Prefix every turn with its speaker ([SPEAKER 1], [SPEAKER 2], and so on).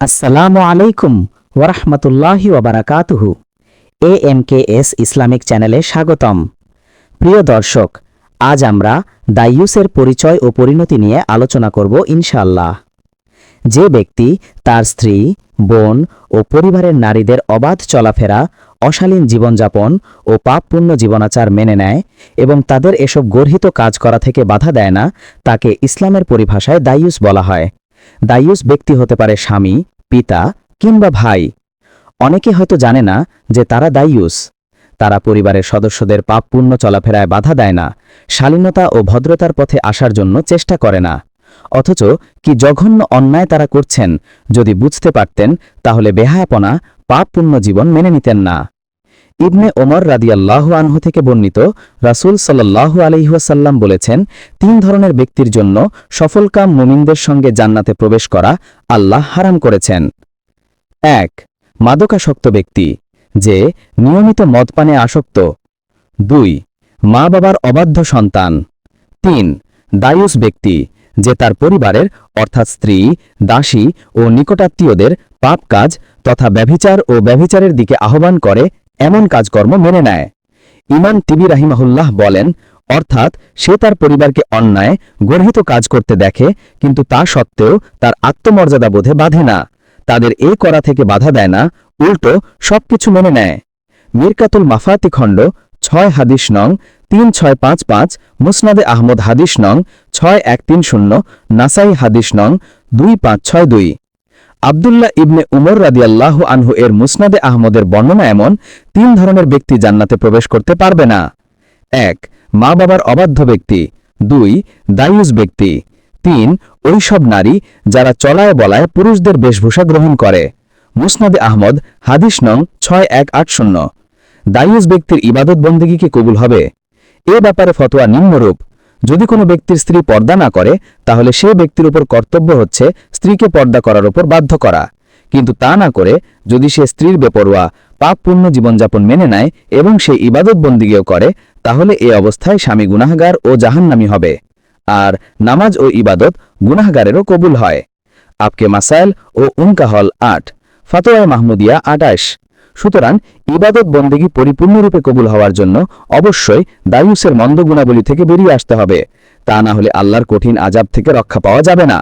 [SPEAKER 1] আসসালামু আলাইকুম ওরহমতুল্লাহি ওবারাকাতুহু A M K S Islamic চ্যানেলে স্বাগতম। প্রিয় দর্শক, আজ আমরা দাইয়ুসের পরিচয় ও পরিণতি নিয়ে আলোচনা করব ইনশাল্লাহ যে ব্যক্তি তার স্ত্রী, বোন ও পরিবারের নারীদের অবাধ চলাফেরা, অশালীন জীবনযাপন ও পাপপূর্ণ জীবনাচার মেনে নেয় এবং তাদের এসব গর্হিত কাজ করা থেকে বাধা দেয় না, তাকে ইসলামের পরিভাষায় দাইয়ুস বলা হয়। দাইয়ুস ব্যক্তি হতে পারে স্বামী, পিতা কিংবা ভাই। অনেকে হয়তো জানে না যে তারা দাইয়ুস তারা পরিবারের সদস্যদের পাপপূর্ণ চলাফেরায় বাধা দেয় না, শালীনতা ও ভদ্রতার পথে আসার জন্য চেষ্টা করে না। অথচ কি জঘন্য অন্যায় তারা করছেন যদি বুঝতে পারতেন, তাহলে বেহায়াপনা, পাপপূর্ণ জীবন মেনে নিতেন না। ইবনে ওমর রাদিয়াল্লাহু আনহু থেকে বর্ণিত রাসূল সাল্লাল্লাহু আলাইহাসাল্লাম বলেছেন, তিন ধরনের ব্যক্তির জন্য সফলকাম মুমিনদের সঙ্গে জান্নাতে প্রবেশ করা আল্লাহ হারাম করেছেন। এক, মাদকাসক্ত ব্যক্তি, যে নিয়মিত মদপানে আসক্ত। দুই মা বাবার অবাধ্য সন্তান। তিন, দায়ুস ব্যক্তি, যে তার পরিবারের, অর্থাৎ স্ত্রী, দাসী ও নিকটাত্মীয়দের পাপ কাজ তথা ব্যভিচার ও ব্যভিচারের দিকে আহ্বান করে এমন কাজকর্ম মেনে নেয়। ইমান তিবি রাহিমাহুল্লাহ বলেন, অর্থাৎ সে তার পরিবারকে অন্যায়, গর্হিত কাজ করতে দেখে, কিন্তু তা সত্ত্বেও তার আত্মমর্যাদা বোধে বাধে না। তাদের এই করা থেকে বাধা দেয় না, উল্টো সবকিছু মেনে নেয়। মিরকাতুল মাফাতি খণ্ড, ছয় হাদিস নং, তিন ছয় পাঁচ পাঁচ, মুসনাদে আহমদ হাদিস নং, ছয় এক তিন শূন্য, নাসাই হাদিস নং, দুই পাঁচ ছয় দুই। আবদুল্লাহ ইবনে উমর রাদিয়াল্লাহ আনহু এর মুসনাদে আহমদের বর্ণনা এমন, তিন ধরনের ব্যক্তি জান্নাতে প্রবেশ করতে পারবে না। এক, মা বাবার অবাধ্য ব্যক্তি। দুই, দায়ুস ব্যক্তি। তিন ওইসব নারী যারা চলায় বলায় পুরুষদের বেশভূষা গ্রহণ করে। মুসনাদে আহমদ, হাদিস নং ছয় এক আট শূন্য। দায়ুস ব্যক্তির ইবাদত বন্দেগী কি কবুল হবে? এ ব্যাপারে ফতোয়া নিম্নরূপ। যদি কোনো ব্যক্তির স্ত্রী পর্দা না করে, তাহলে সে ব্যক্তির উপর কর্তব্য হচ্ছে স্ত্রীকে পর্দা করার উপর বাধ্য করা। কিন্তু তা না করে, যদি সে স্ত্রীর বেপরোয়া, পাপপূর্ণ জীবনযাপন মেনে নেয় এবং সে ইবাদত বন্দিগেও করে, তাহলে এ অবস্থায় স্বামী গুনাহগার ও জাহান্নামি হবে। আর নামাজ ও ইবাদত গুনাহগারেরও কবুল হয়। আপকে মাসাইল ও উনকাহল আট। ফাতোয়ায় মাহমুদিয়া আটাশ। সুতরাং ইবাদত বন্দেগী পরিপূর্ণরূপে কবুল হওয়ার জন্য অবশ্যই দায়ুসের মন্দ গুণাবলী থেকে বেরিয়ে আসতে হবে। তা না হলে আল্লাহর কঠিন আজাব থেকে রক্ষা পাওয়া যাবে না।